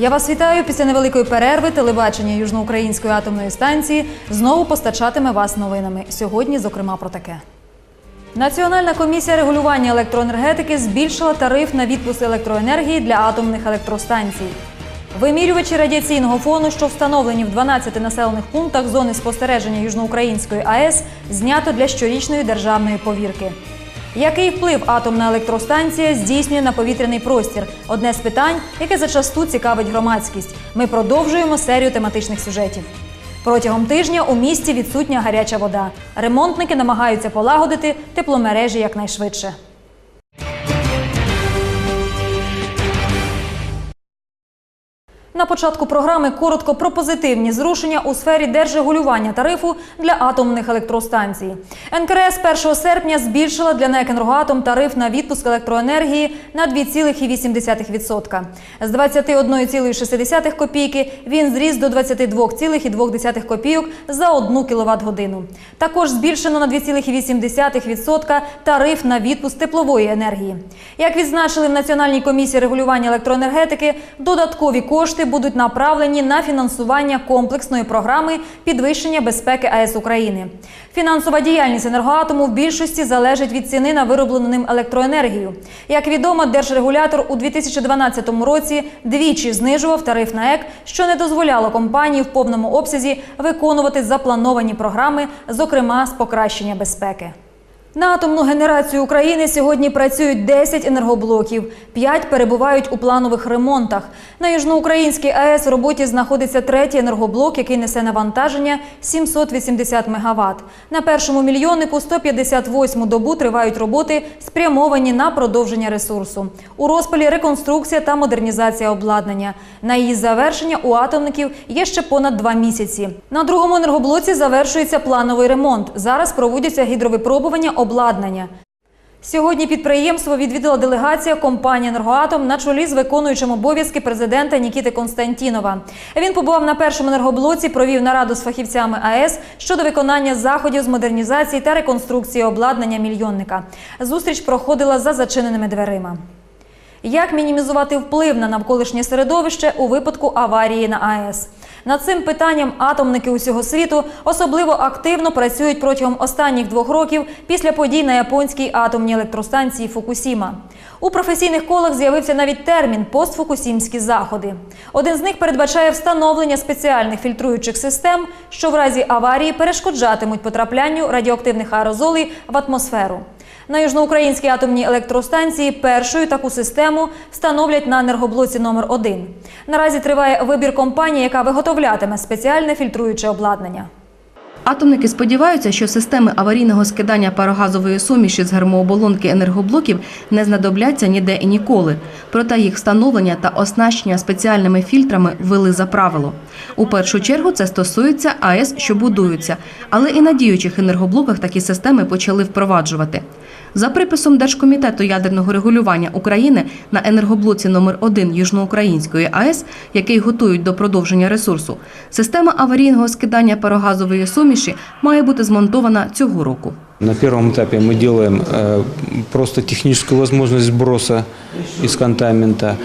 Я вас вітаю після невеликої перерви. Телебачення Южноукраїнської атомної станції знову постачатиме вас новинами. Сьогодні, зокрема, про таке. Національна комісія регулювання електроенергетики збільшила тариф на відпуск електроенергії для атомних електростанцій. Вимірювачі радіаційного фону, що встановлені в 12 населених пунктах зони спостереження Южноукраїнської АЕС, знято для щорічної державної повірки. Який вплив атомна електростанція здійснює на повітряний простір? Одне з питань, яке зачасту цікавить громадськість. Ми продовжуємо серію тематичних сюжетів. Протягом тижня у місті відсутня гаряча вода. Ремонтники намагаються полагодити тепломережі якнайшвидше. На початку програми коротко про позитивні зрушення у сфері держрегулювання тарифу для атомних електростанцій. НКРС 1 серпня збільшила для НЕК тариф на відпуск електроенергії на 2,8%. З 21,6 копійки він зріс до 22,2 копійок за 1 кВт годину. Також збільшено на 2,8% тариф на відпуск теплової енергії. Як відзначили в Національній комісії регулювання електроенергетики, додаткові кошти будуть направлені на фінансування комплексної програми підвищення безпеки АЕС України. Фінансова діяльність енергоатому в більшості залежить від ціни на вироблену ним електроенергію. Як відомо, держрегулятор у 2012 році двічі знижував тариф на ЕК, що не дозволяло компанії в повному обсязі виконувати заплановані програми, зокрема з покращення безпеки. На атомну генерацію України сьогодні працюють 10 енергоблоків, 5 перебувають у планових ремонтах. На Южноукраїнській АЕС в роботі знаходиться третій енергоблок, який несе навантаження 780 МВт. На першому мільйоннику 158-му добу тривають роботи, спрямовані на продовження ресурсу. У розпалі реконструкція та модернізація обладнання. На її завершення у атомників є ще понад два місяці. На другому енергоблоці завершується плановий ремонт. Зараз проводяться гідровипробування обладнання. Сьогодні підприємство відвідала делегація компанії «Енергоатом» на чолі з виконуючим обов'язки президента Нікіти Константінова. Він побував на першому енергоблоці, провів нараду з фахівцями АЕС щодо виконання заходів з модернізації та реконструкції обладнання мільйонника. Зустріч проходила за зачиненими дверима. Як мінімізувати вплив на навколишнє середовище у випадку аварії на АЕС? Над цим питанням атомники усього світу особливо активно працюють протягом останніх двох років після подій на японській атомній електростанції Фукусіма. У професійних колах з'явився навіть термін постфукусімські заходи. Один з них передбачає встановлення спеціальних фільтруючих систем, що в разі аварії перешкоджатимуть потраплянню радіоактивних аерозолей в атмосферу. На южноукраїнській атомній електростанції першою таку систему встановлять на енергоблоці номер 1 Наразі триває вибір компанії, яка виготовлятиме спеціальне фільтруюче обладнання. Атомники сподіваються, що системи аварійного скидання парогазової суміші з гермооболонки енергоблоків не знадобляться ніде і ніколи. Проте їх встановлення та оснащення спеціальними фільтрами ввели за правило. У першу чергу це стосується АЕС, що будуються, але і на діючих енергоблоках такі системи почали впроваджувати. За приписом Держкомітету ядерного регулювання України на енергоблоці номер 1 Южноукраїнської АЕС, який готують до продовження ресурсу, система аварійного скидання парогазової суміші має бути змонтована цього року. На первом этапе мы делаем э, просто техническую возможность сброса из контамента,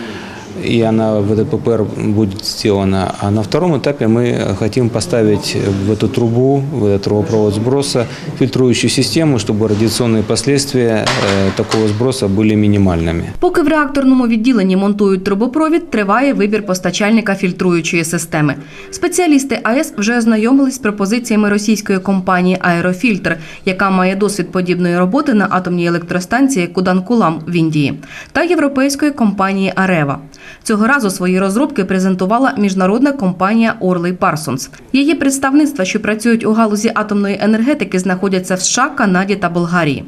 и она в этот ППР будет сделана. А на втором этапе мы хотим поставить в эту трубу, в этот трубопровод сброса фильтрующую систему, чтобы радиационные последствия э, такого сброса были минимальными. Поки в реакторному відділенні монтують трубопровід, триває вибір постачальника фільтруючої системи. Спеціалісти АЕС вже ознайомились з пропозиціями російської компанії Аерофільтр, яка має досвід подібної роботи на атомній електростанції Куданкулам в Індії, та європейської компанії Арева. Цього разу свої розробки презентувала міжнародна компанія Орлей Парсонс. Її представництва, що працюють у галузі атомної енергетики, знаходяться в США, Канаді та Болгарії.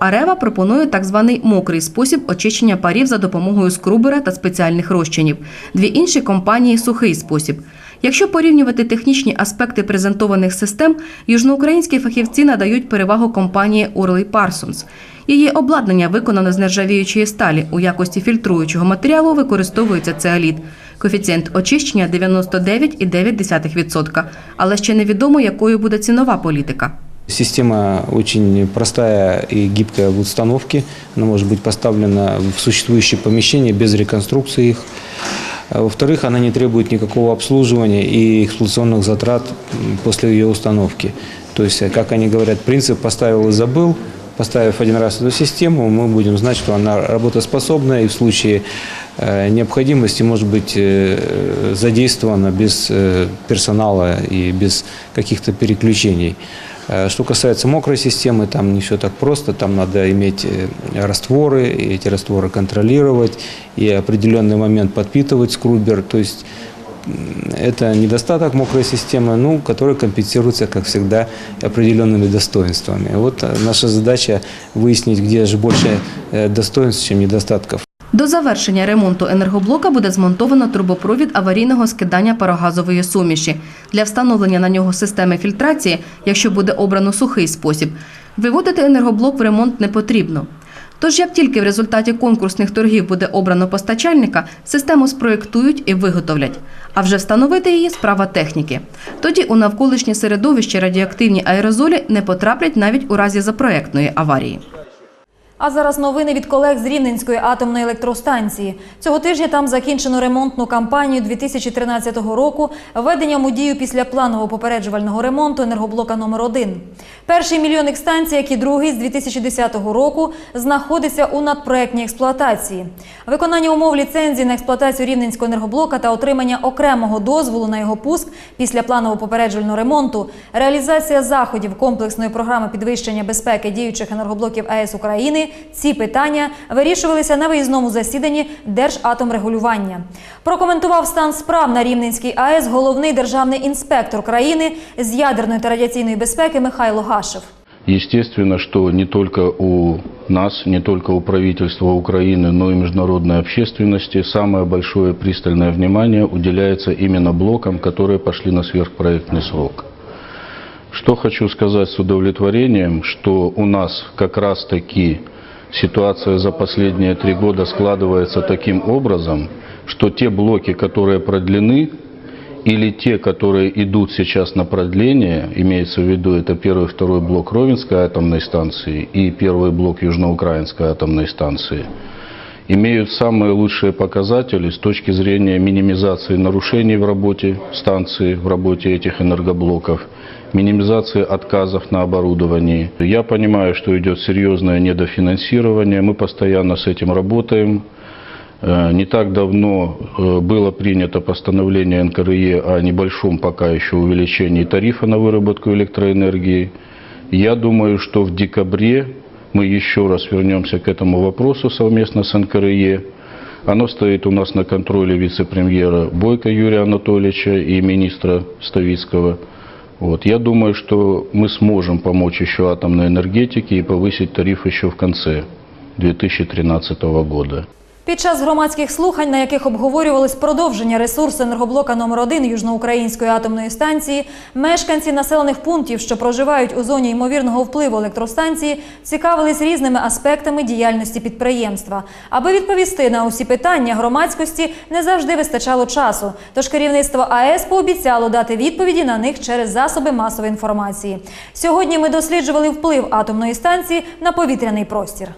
Арева пропонує так званий мокрий спосіб очищення парів за допомогою скрубера та спеціальних розчинів. Дві інші компанії сухий спосіб. Якщо порівнювати технічні аспекти презентованих систем, южноукраїнські фахівці надають перевагу компанії Орлей Парсонс. Її обладнання виконано з нержавіючої сталі. У якості фільтруючого матеріалу використовується цеоліт. Коефіцієнт очищення 99,9%. Але ще невідомо, якою буде цінова політика. Система очень простая и гибкая в установке. Она может быть поставлена в существующие помещения без реконструкции их. А Во-вторых, она не требует никакого обслуживания и эксплуатационных затрат после ее установки. То есть, э, как они говорят, принцип поставил и забыл. Поставив один раз эту систему, мы будем знать, что она работоспособна и в случае э, необходимости может быть э, задействована без персонала и без каких-то переключений. Э, Что касается мокрой системы, там не все так просто. Там надо иметь э, растворы, и эти растворы контролировать, и определенный момент подпитывать скрубер. То есть это недостаток мокрой системы, ну, который компенсируется, как всегда, определенными достоинствами. Вот э, наша задача выяснить, где же больше достоинств, чем недостатков. До завершення ремонту енергоблока буде змонтовано трубопровід аварійного скидання парогазової суміші. Для встановлення на нього системи фільтрації, якщо буде обрано сухий спосіб, виводити енергоблок в ремонт не потрібно. Тож, як тільки в результаті конкурсних торгів буде обрано постачальника, систему спроєктують і виготовлять. А вже встановити її справа техніки. Тоді у навколишнє середовище радіоактивні аерозолі не потраплять навіть у разі запроектної аварії. А зараз новини від колег з Рівненської атомної електростанції. Цього тижня там закінчено ремонтну кампанію 2013 року введенням у дію після планового попереджувального ремонту енергоблока номер 1 Перший мільйонник станції, як і другий з 2010 року, знаходиться у надпроектній експлуатації. Виконання умов ліцензії на експлуатацію рівненського енергоблока та отримання окремого дозволу на його пуск після планового попереджувального ремонту, реалізація заходів комплексної програми підвищення безпеки діючих енергоблоків АЕС України. Ці питання вирішувалися на виїзному засіданні Держатомрегулювання. Прокоментував стан справ на Рівненській АЕС головний державний інспектор країни з ядерної та радіаційної безпеки Михайло Гашев. Естественно, что не только у нас, не только у правительства Украины, но и международной общественности самое большое пристальное внимание уделяется именно блокам, которые пошли на сверхпроектный срок. Что хочу сказать с удовлетворением, что у нас как раз таки ситуация за последние три года складывается таким образом, что те блоки, которые продлены, или те, которые идут сейчас на продление, имеется в виду это первый и второй блок Ровенской атомной станции и первый блок Южноукраинской атомной станции, имеют самые лучшие показатели с точки зрения минимизации нарушений в работе станции, в работе этих энергоблоков, минимизации отказов на оборудовании. Я понимаю, что идет серьезное недофинансирование, мы постоянно с этим работаем. Э, Не так давно э, было принято постановление НКРЕ о небольшом пока еще увеличении тарифа на выработку электроэнергии. Я думаю, что в декабре мы еще раз вернемся к этому вопросу совместно с НКРЕ. Оно стоит у нас на контроле вице-премьера Бойко Юрия Анатольевича и министра Ставицкого. Вот. Я думаю, что мы сможем помочь еще атомной энергетике и повысить тариф еще в конце 2013 года. Під час громадських слухань, на яких обговорювалось продовження ресурсу енергоблока номер 1 Южноукраїнської атомної станції, мешканці населених пунктів, що проживають у зоні ймовірного впливу електростанції, цікавились різними аспектами діяльності підприємства. Аби відповісти на усі питання громадськості не завжди вистачало часу. Тож керівництво АЕС пообіцяло дати відповіді на них через засоби масової інформації. Сьогодні ми досліджували вплив атомної станції на повітряний простір.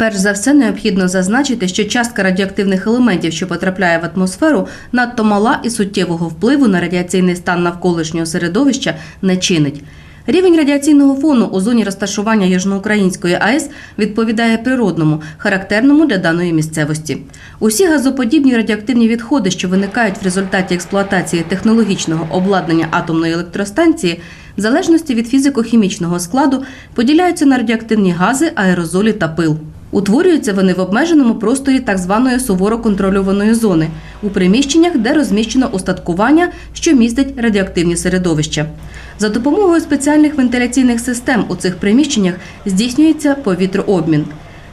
Перш за все, необхідно зазначити, що частка радіоактивних елементів, що потрапляє в атмосферу, надто мала і суттєвого впливу на радіаційний стан навколишнього середовища не чинить. Рівень радіаційного фону у зоні розташування Южноукраїнської АЕС відповідає природному, характерному для даної місцевості. Усі газоподібні радіоактивні відходи, що виникають в результаті експлуатації технологічного обладнання атомної електростанції, в залежності від фізико-хімічного складу, поділяються на радіоактивні гази, аерозолі та пил. Утворюються вони в обмеженому просторі так званої суворо контрольованої зони у приміщеннях, де розміщено устаткування, що містить радіоактивні середовища. За допомогою спеціальних вентиляційних систем у цих приміщеннях здійснюється повітрообмін.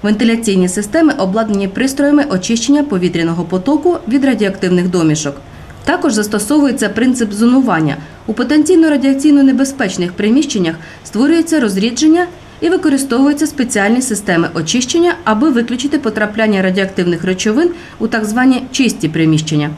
Вентиляційні системи обладнані пристроями очищення повітряного потоку від радіоактивних домішок. Також застосовується принцип зонування. У потенційно радіаційно небезпечних приміщеннях створюється розрідження і використовуються спеціальні системи очищення, аби виключити потрапляння радіоактивних речовин у так звані чисті приміщення.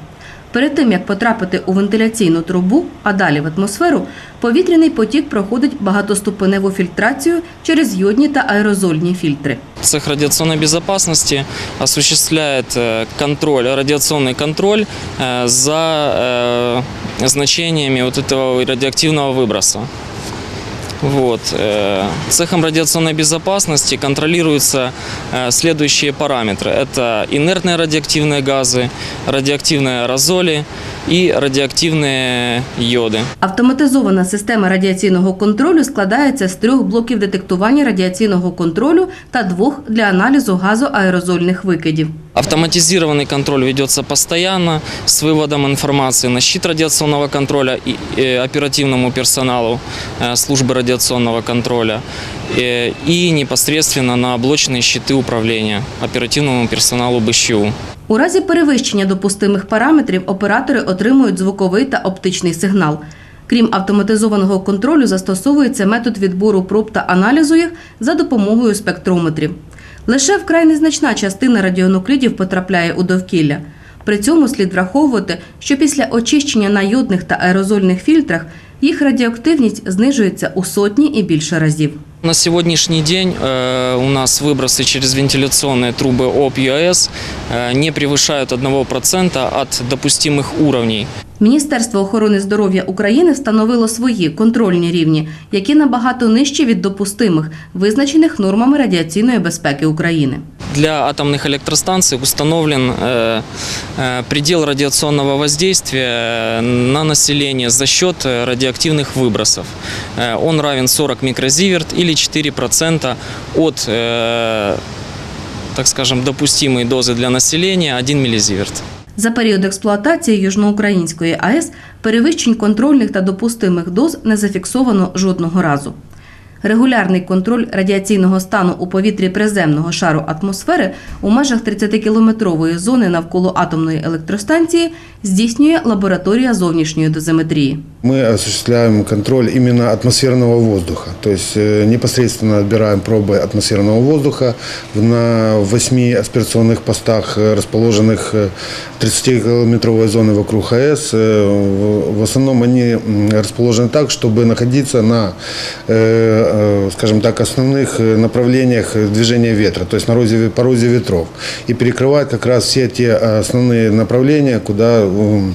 Перед тим як потрапити у вентиляційну трубу, а далі в атмосферу, повітряний потік проходить багатоступеневу фільтрацію через йодні та аерозольні фільтри. Цех радиационной безопасности осуществляет э, контроль, радиационный контроль э, за э, значениями вот этого радиоактивного выброса. Вот. э, Цехом радиационной безопасности контролируются э, следующие параметры. Это инертные радиоактивные газы, радиоактивные аэрозоли и радиоактивные йоды. Автоматизована система радіаційного контролю складається з трьох блоків детектування радіаційного контролю та двох для аналізу газоаерозольних викидів. Автоматизированный контроль ведется постоянно с выводом информации на щит радиационного контроля и э, оперативному персоналу э, службы радиационного контроля э, и непосредственно на блочные щиты управления оперативному персоналу БЩУ. У разі перевищення допустимих параметрів оператори отримують звуковий та оптичний сигнал. Крім автоматизованого контролю, застосовується метод відбору проб та аналізу їх за допомогою спектрометрів. Лише вкрай незначна частина радіонуклідів потрапляє у довкілля. При цьому слід враховувати, що після очищення на йодних та аерозольних фільтрах їх радіоактивність знижується у сотні і більше разів. На сегодняшний день э, у нас выбросы через вентиляционные трубы ОП ЮАЭС э, не превышают 1% от допустимых уровней. Міністерство охорони здоров'я України встановило свої контрольні рівні, які набагато нижчі від допустимих, визначених нормами радіаційної безпеки України. Для атомных электростанций установлен э, э, предел радиационного воздействия на население за счет э, радиоактивных выбросов. Э, он равен 40 микрозиверт или 4% от, э, так скажем, допустимой дозы для населения 1 миллизиверт. За період експлуатації Южноукраїнської АЕС перевищень контрольних та допустимих доз не зафіксовано жодного разу. Регулярний контроль радіаційного стану у повітрі приземного шару атмосфери у межах 30-кілометрової зони навколо атомної електростанції здійснює лабораторія зовнішньої дозиметрії. Мы осуществляем контроль именно атмосферного воздуха. То есть э, непосредственно отбираем пробы атмосферного воздуха в- на восьми аспирационных постах, э, расположенных э, 30-километровой зоны вокруг АЭС. Э, в- В основном они м, расположены так, чтобы находиться на, э, э, скажем так, основных э, направлениях э, движения ветра, то есть на розе- по розе ветров. И перекрывают как раз все те основные направления, куда, м,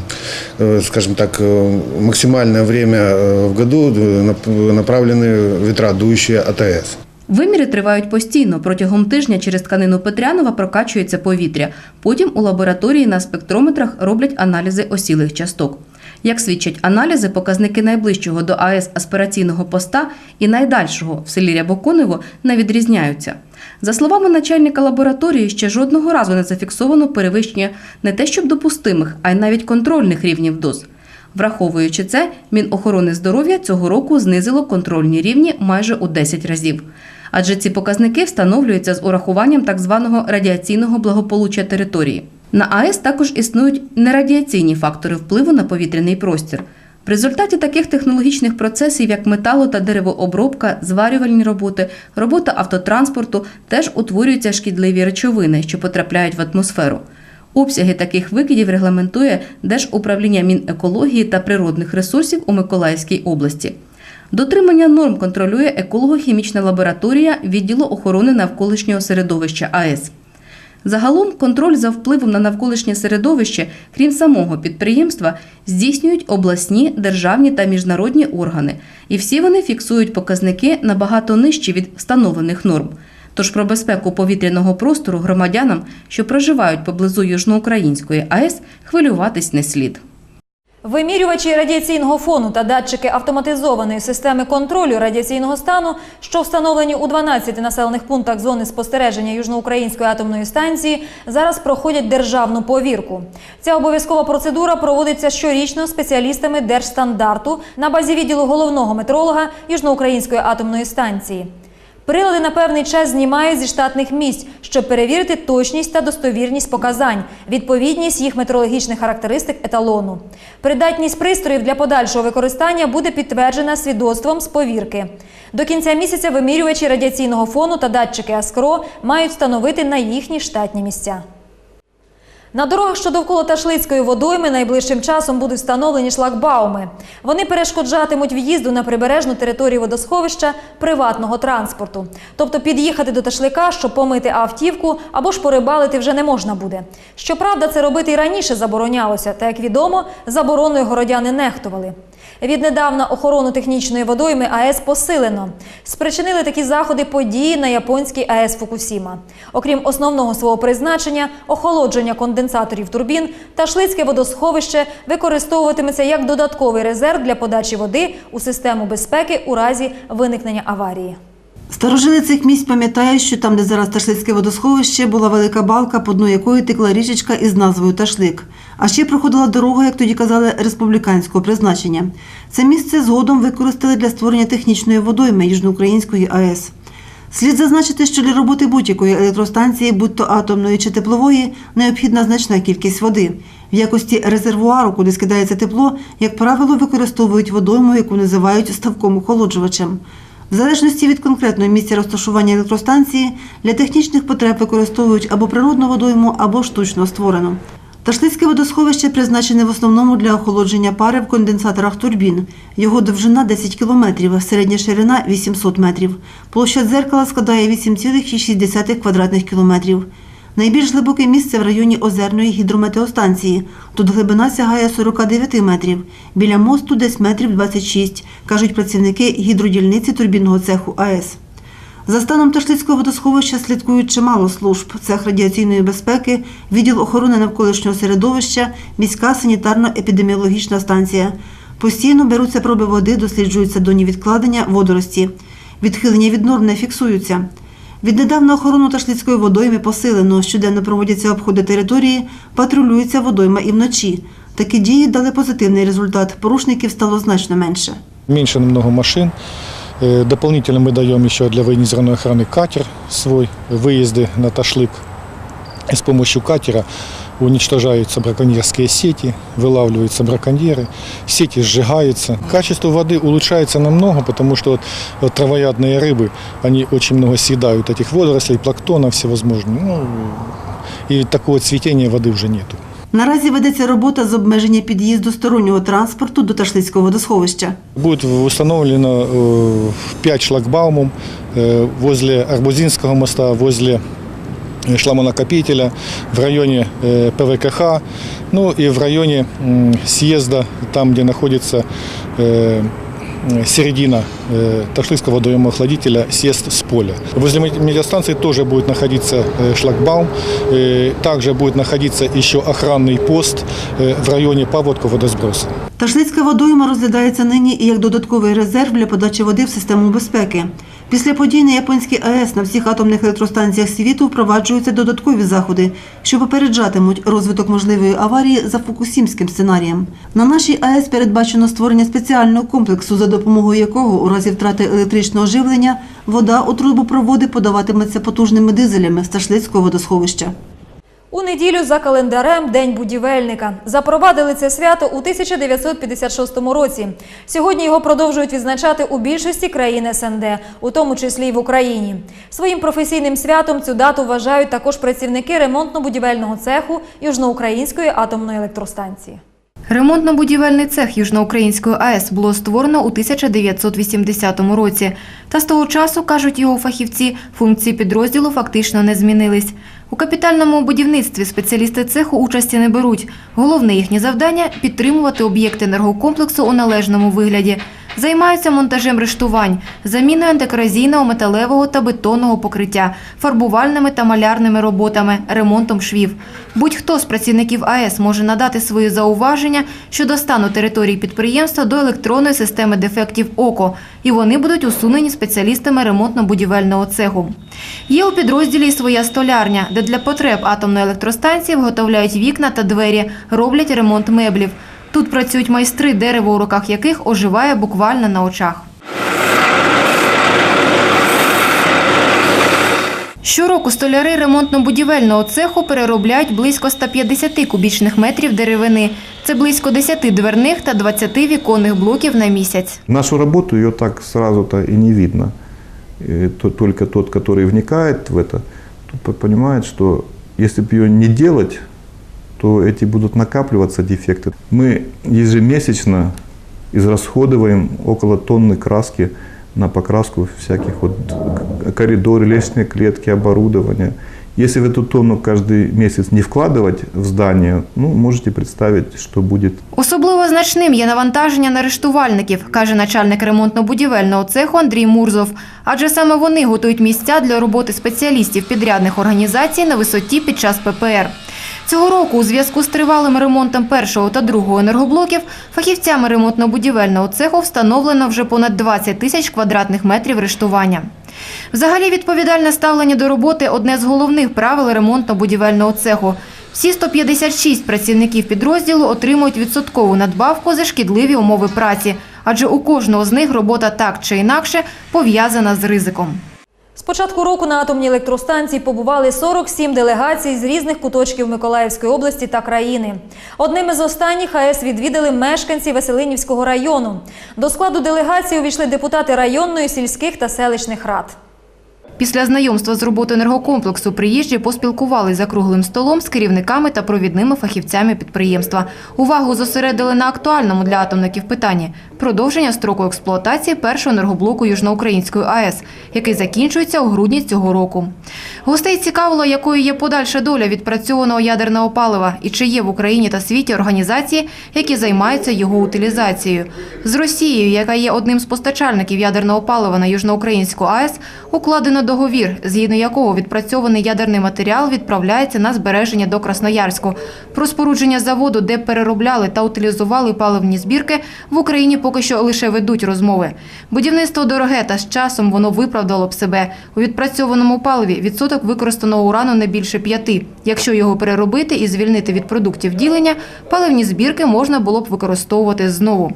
э, скажем так, э, максимальное время э, в году э, нап- направлены ветра, дующие от АЭС. Виміри тривають постійно. Протягом тижня через тканину Петрянова прокачується повітря. Потім у лабораторії на спектрометрах роблять аналізи осілих часток. Як свідчать аналізи, показники найближчого до АЕС аспіраційного поста і найдальшого в селі Рябоконево не відрізняються. За словами начальника лабораторії, ще жодного разу не зафіксовано перевищення не те щоб допустимих, а й навіть контрольних рівнів доз. Враховуючи це, Мінохорони здоров'я цього року знизило контрольні рівні майже у 10 разів. Адже ці показники встановлюються з урахуванням так званого радіаційного благополуччя території. На АЕС також існують нерадіаційні фактори впливу на повітряний простір. В результаті таких технологічних процесів, як метало та деревообробка, зварювальні роботи, робота автотранспорту, теж утворюються шкідливі речовини, що потрапляють в атмосферу. Обсяги таких викидів регламентує Держуправління Мінекології та природних ресурсів у Миколаївській області. Дотримання норм контролює еколого-хімічна лабораторія відділу охорони навколишнього середовища АЕС. Загалом контроль за впливом на навколишнє середовище, крім самого підприємства, здійснюють обласні, державні та міжнародні органи, і всі вони фіксують показники набагато нижчі від встановлених норм. Тож про безпеку повітряного простору громадянам, що проживають поблизу Южноукраїнської АЕС, хвилюватись не слід. Вимірювачі радіаційного фону та датчики автоматизованої системи контролю радіаційного стану, що встановлені у 12 населених пунктах зони спостереження Южноукраїнської атомної станції, зараз проходять державну повірку. Ця обов'язкова процедура проводиться щорічно спеціалістами держстандарту на базі відділу головного метролога Южноукраїнської атомної станції. Прилади на певний час знімають зі штатних місць, щоб перевірити точність та достовірність показань, відповідність їх метрологічних характеристик еталону. Придатність пристроїв для подальшого використання буде підтверджена свідоцтвом з повірки. До кінця місяця вимірювачі радіаційного фону та датчики АСКРО мають встановити на їхні штатні місця. На дорогах, що довкола Ташлицької водойми, найближчим часом будуть встановлені шлагбауми. Вони перешкоджатимуть в'їзду на прибережну територію водосховища приватного транспорту. Тобто під'їхати до Ташлика, щоб помити автівку або ж порибалити вже не можна буде. Щоправда, це робити і раніше заборонялося, та як відомо, забороною городяни нехтували. Віднедавна охорону технічної водойми АЕС посилено. Спричинили такі заходи події на японській АЕС Фукусіма. Окрім основного свого призначення, охолодження конденсаторів турбін, Ташлицьке водосховище використовуватиметься як додатковий резерв для подачі води у систему безпеки у разі виникнення аварії. Старожили цих місць пам'ятають, що там, де зараз Ташлицьке водосховище, була велика балка, по дну якої текла річечка із назвою Ташлик. А ще проходила дорога, як тоді казали, республіканського призначення. Це місце згодом використали для створення технічної водойми Южноукраїнської АЕС. Слід зазначити, що для роботи будь-якої електростанції, будь то атомної чи теплової, необхідна значна кількість води. В якості резервуару, куди скидається тепло, як правило, використовують водойму, яку називають ставком охолоджувачем. В залежності від конкретного місця розташування електростанції для технічних потреб використовують або природну водойму, або штучно створену. Ташлицьке водосховище призначене в основному для охолодження пари в конденсаторах турбін. Його довжина 10 кілометрів, середня ширина 800 метрів. Площа дзеркала складає 8,6 квадратних кілометрів. Найбільш глибоке місце в районі озерної гідрометеостанції. Тут глибина сягає 49 метрів. Біля мосту десь метрів 26, кажуть працівники гідродільниці турбінного цеху АЕС. За станом Ташлицького водосховища слідкують чимало служб: цех радіаційної безпеки, відділ охорони навколишнього середовища, міська санітарно-епідеміологічна станція. Постійно беруться проби води, досліджуються доні відкладення, водорості. Відхилення від норм не фіксуються. Віднедавна охорону Ташлицької водойми посилено. Щоденно проводяться обходи території, патрулюється водойма і вночі. Такі дії дали позитивний результат. Порушників стало значно менше. Меньше намного машин. Э, Дополнительно мы даем еще для военизированной охраны катер свой, выезды на Ташлык. И с помощью катера уничтожаются браконьерские сети, вылавливаются браконьеры, сети сжигаются. Качество воды улучшается намного, потому что вот, вот травоядные рыбы, они очень много съедают этих водорослей, планктона всевозможных. Ну, и такого цветения воды уже нету. Наразі ведеться робота з обмеження під'їзду стороннього транспорту до Ташлицького водосховища. Будет установлено э, 5 шлагбаумов э, возле Арбузинского моста, возле э, шламонакопителя, в районе э, ПВКХ, ну и в районе м, съезда, там, где находится э, середина э, Ташлыцкого водоемоохладителя, съезд с поля. Возле ме- метеостанции тоже будет находиться э, шлагбаум, э, также будет находиться еще охранный пост э, в районе паводка водосброса. Ташлицька водойма розглядається нині і як додатковий резерв для подачі води в систему безпеки. Після подій на японській АЕС на всіх атомних електростанціях світу впроваджуються додаткові заходи, що попереджатимуть розвиток можливої аварії за фукусімським сценарієм. На нашій АЕС передбачено створення спеціального комплексу, за допомогою якого у разі втрати електричного живлення вода у трубопроводи подаватиметься потужними дизелями з Ташлицького водосховища. У неділю за календарем День будівельника. Запровадили це свято у 1956 році. Сьогодні його продовжують відзначати у більшості країн СНД, у тому числі й в Україні. Своїм професійним святом цю дату вважають також працівники ремонтно-будівельного цеху Южноукраїнської атомної електростанції. Ремонтно-будівельний цех Южноукраїнської АЕС було створено у 1980 році. Та з того часу, кажуть його фахівці, функції підрозділу фактично не змінились. У капітальному будівництві спеціалісти цеху участі не беруть. Головне їхнє завдання – підтримувати об'єкти енергокомплексу у належному вигляді. Займаються монтажем рештувань, заміною антикоразійного, металевого та бетонного покриття, фарбувальними та малярними роботами, ремонтом швів. Будь-хто з працівників АЕС може надати свої зауваження щодо стану території підприємства до електронної системи дефектів ОКО, і вони будуть усунені спеціалістами ремонтно-будівельного цеху. Є у підрозділі й своя столярня, де для потреб атомної електростанції виготовляють вікна та двері, роблять ремонт меблів. Тут працюють майстри, дерево у руках яких оживає буквально на очах. Щороку столяри ремонтно-будівельного цеху переробляють близько 150 кубічних метрів деревини. Це близько 10 дверних та 20 віконних блоків на місяць. Нашу работу ее так сразу-то и не видно. И то- только тот, который вникает в это, то по- понимает, что если бы ее не делать, что эти будут накапливаться дефекты. Мы ежемесячно израсходуем около тонны краски на покраску всяких вот к- коридоры, лестничные клетки, оборудования. Если в эту тонну каждый месяц не вкладывать в здание, ну, можете представить, что будет Особливо значним є навантаження на рештувальників, каже начальник ремонтно-будівельного цеху Андрій Мурзов. Адже саме вони готують місця для роботи спеціалістів підрядних організацій на висоті під час ППР. Цього року у зв'язку з тривалим ремонтом першого та другого енергоблоків фахівцями ремонтно-будівельного цеху встановлено вже понад 20 тисяч квадратних метрів рештування. Взагалі відповідальне ставлення до роботи – одне з головних правил ремонтно-будівельного цеху. Всі 156 працівників підрозділу отримують відсоткову надбавку за шкідливі умови праці, адже у кожного з них робота так чи інакше пов'язана з ризиком. З початку року на атомній електростанції побували 47 делегацій з різних куточків Миколаївської області та країни. Одним із останніх АЕС відвідали мешканці Веселинівського району. До складу делегації увійшли депутати районної, сільських та селищних рад. Після знайомства з роботою енергокомплексу приїжджі поспілкувалися за круглим столом з керівниками та провідними фахівцями підприємства. Увагу зосередили на актуальному для атомників питанні – продовження строку експлуатації першого енергоблоку Южноукраїнської АЕС, який закінчується у грудні цього року. Гостей цікавило, якою є подальша доля відпрацьованого ядерного палива і чи є в Україні та світі організації, які займаються його утилізацією. З Росією, яка є одним з постачальників ядерного палива на Южноукраїнську АЕС, укладено договір, згідно якого відпрацьований ядерний матеріал відправляється на збереження до Красноярську. Про спорудження заводу, де переробляли та утилізували паливні збірки, в Україні поки що лише ведуть розмови. Будівництво дороге, та з часом воно виправдало б себе. У відпрацьованому паливі відсоток використаного урану не більше п'яти. Якщо його переробити і звільнити від продуктів ділення, паливні збірки можна було б використовувати знову.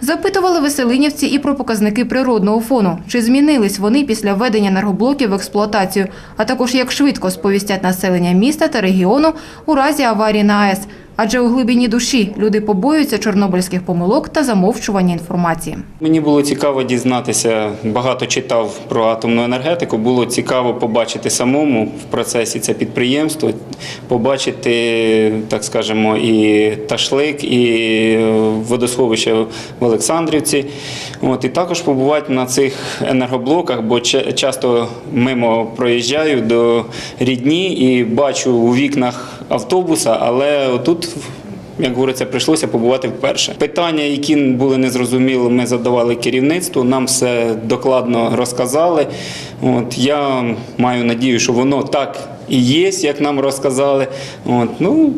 Запитували веселинівці і про показники природного фону. Чи змінились вони після введення енергоблоків в експлуатацію, а також як швидко сповістять населення міста та регіону у разі аварії на АЕС. Адже у глибині душі люди побоюються чорнобильських помилок та замовчування інформації. Мені було цікаво дізнатися, багато читав про атомну енергетику. Було цікаво побачити самому в процесі це підприємство, побачити, так скажемо, і ташлик, і е, водосховище в Олександрівці. От, і також побувати на цих енергоблоках, бо ча- часто мимо проїжджаю до рідні і бачу у вікнах автобуса, але тут як говориться, прийшлося побувати вперше. Питання, які були незрозумілі, ми задавали керівництву, нам все докладно розказали. От, я маю надію, що воно так і є, як нам розказали. От, ну,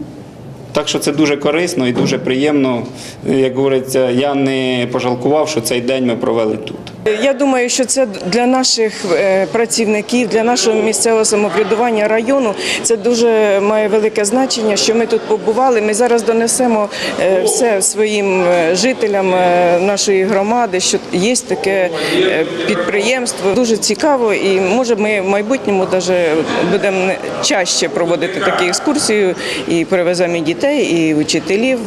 так що це дуже корисно і дуже приємно. Як говориться, я не пожалкував, що цей день ми провели тут. Я думаю, що це для наших е, працівників, для нашого місцевого самоврядування району це дуже має велике значення, що ми тут побували. Ми зараз донесемо е, все своїм е, жителям нашої громади, що є таке підприємство. Дуже цікаво, і може ми в майбутньому будемо чаще проводити такі екскурсії і привеземо дітей, і учителів.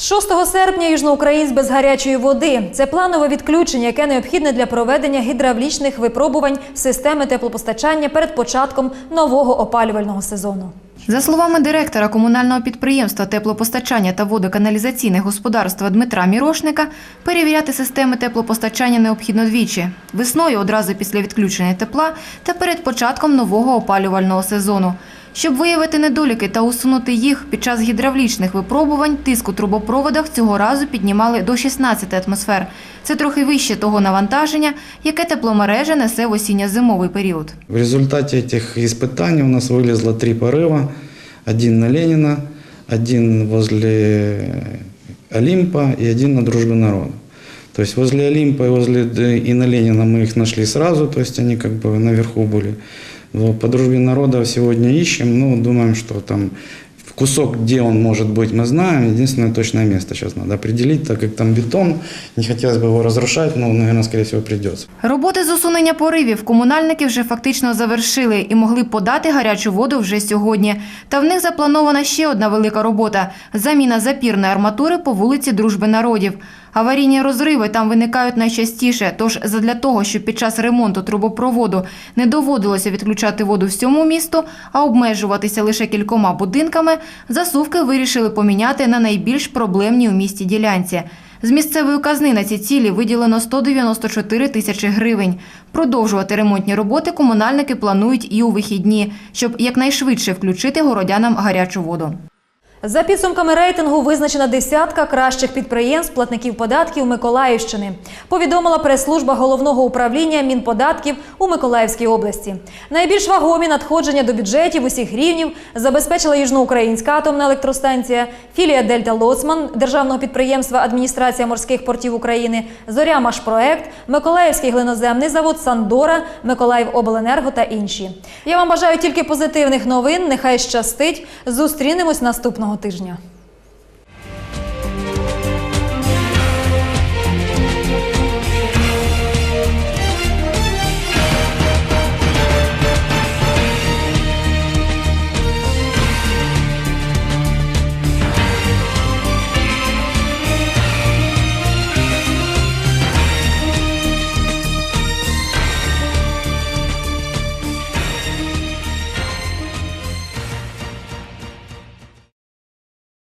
З 6 серпня Южноукраїнськ без гарячої води. Це планове відключення, яке необхідне для проведення гідравлічних випробувань системи теплопостачання перед початком нового опалювального сезону. За словами директора комунального підприємства теплопостачання та водоканалізаційне господарства Дмитра Мірошника, перевіряти системи теплопостачання необхідно двічі – весною одразу після відключення тепла та перед початком нового опалювального сезону. Щоб виявити недоліки та усунути їх, під час гідравлічних випробувань тиск у трубопроводах цього разу піднімали до 16 атмосфер. Це трохи вище того навантаження, яке тепломережа несе в осінньо-зимовий період. В результате этих испытаний у нас вылезло три порыва. Один на Ленина, один возле Олимпа и один на Дружбе народа. То есть возле Олимпа и, возле, и на Ленина мы их нашли сразу, то есть они как бы наверху были. Вот, По Дружбе народа сегодня ищем, ну, думаем, что там кусок, где он может быть, мы знаем. Единственное точное место сейчас надо определить, так как там бетон, не хотелось бы его разрушать, но, наверное, скорее всего, придется. Роботи з усунення поривів комунальники вже фактично завершили і могли б подати гарячу воду вже сьогодні. Та в них запланована ще одна велика робота – заміна запірної арматури по вулиці Дружби народів. Аварійні розриви там виникають найчастіше, тож задля того, щоб під час ремонту трубопроводу не доводилося відключати воду всьому місту, а обмежуватися лише кількома будинками, засувки вирішили поміняти на найбільш проблемні у місті ділянці. З місцевої казни на ці цілі виділено 194 тисячі гривень. Продовжувати ремонтні роботи комунальники планують і у вихідні, щоб якнайшвидше включити городянам гарячу воду. За підсумками рейтингу визначена десятка кращих підприємств платників податків Миколаївщини. Повідомила прес-служба головного управління Мінподатків у Миколаївській області. Найбільш вагомі надходження до бюджетів усіх рівнів забезпечила Южноукраїнська атомна електростанція, філія Дельта Лоцман державного підприємства Адміністрація морських портів України, Зоря Машпроект, Миколаївський глиноземний завод Сандора, Миколаївобленерго та інші. Я вам бажаю тільки позитивних новин. Нехай щастить. Зустрінемось наступного тижня.